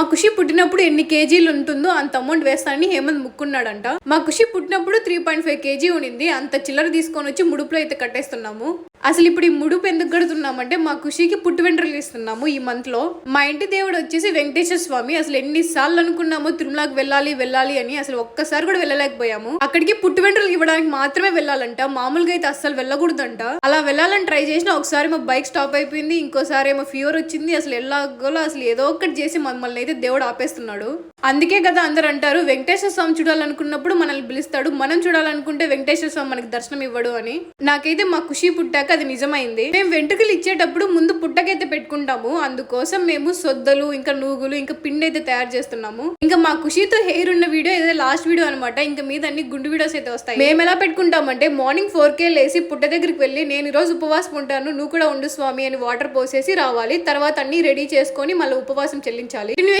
మా ఖుషి పుట్టినప్పుడు ఎన్ని కేజీలు ఉంటుందో అంత అమౌంట్ వేస్తానని హేమంత్ ముక్కున్నాడంట. మా ఖుషి పుట్టినప్పుడు త్రీ పాయింట్ ఫైవ్ కేజీ ఉండింది అంత చిల్లర తీసుకొని వచ్చి ముడుపులో అయితే కట్టేస్తున్నాము. అసలు ఇప్పుడు ఈ ముడుపు ఎందుకు కడుతున్నామంటే మా ఖుషికి పుట్టు వెంట్రుకలు ఇస్తున్నాము ఈ మంత్లో. మా ఇంటి దేవుడు వచ్చేసి వెంకటేశ్వర స్వామి. అసలు ఎన్నిసార్లు అనుకున్నామో తిరుమలకి వెళ్ళాలి వెళ్ళాలి అని అసలు ఒక్కసారి కూడా వెళ్ళలేకపోయాము. అక్కడికి పుట్టు వెంట్రుకలు ఇవ్వడానికి మాత్రమే వెళ్ళాలంట. మామూలుగా అయితే అస్సలు వెళ్ళకూడదంట. అలా వెళ్ళాలని ట్రై చేసినా ఒకసారి మా బైక్ స్టాప్ అయిపోయింది ఇంకోసారి ఏమో ఫీవర్ వచ్చింది. అసలు ఎలాగోలో అసలు ఏదో ఒకటి చేసి మమ్మల్ని అయితే దేవుడు ఆపేస్తున్నాడు. అందుకే కదా అందరు అంటారు వెంకటేశ్వర స్వామి చూడాలనుకున్నప్పుడు మనల్ని పిలుస్తాడు మనం చూడాలనుకుంటే వెంకటేశ్వర స్వామి మనకి దర్శనం ఇవ్వడు అని. నాకైతే మా ఖుషి పుట్టాక అది నిజమైంది. మేము వెంట్రుకలు ఇచ్చేటప్పుడు ముందు పుట్టకైతే పెట్టుకుంటాము. అందుకోసం మేము సొద్దలు ఇంకా నూగులు ఇంకా పిండి అయితే తయారు చేస్తున్నాము. ఇంకా మా ఖుషితో హెయిర్ ఉన్న వీడియో ఇదే లాస్ట్ వీడియో అనమాట ఇంకా మీద అన్ని గుండు వీడియోస్ అయితే వస్తాయి. మేము ఎలా పెట్టుకుంటామంటే మార్నింగ్ ఫోర్ కే లేసి పుట్ట దగ్గరికి వెళ్ళి నేను ఈ రోజు ఉపవాసం ఉంటాను నువ్వు కూడా ఉండు స్వామి అని వాటర్ పోసేసి రావాలి. తర్వాత అన్ని రెడీ చేసుకొని మళ్ళీ ఉపవాసం చెల్లించాలి.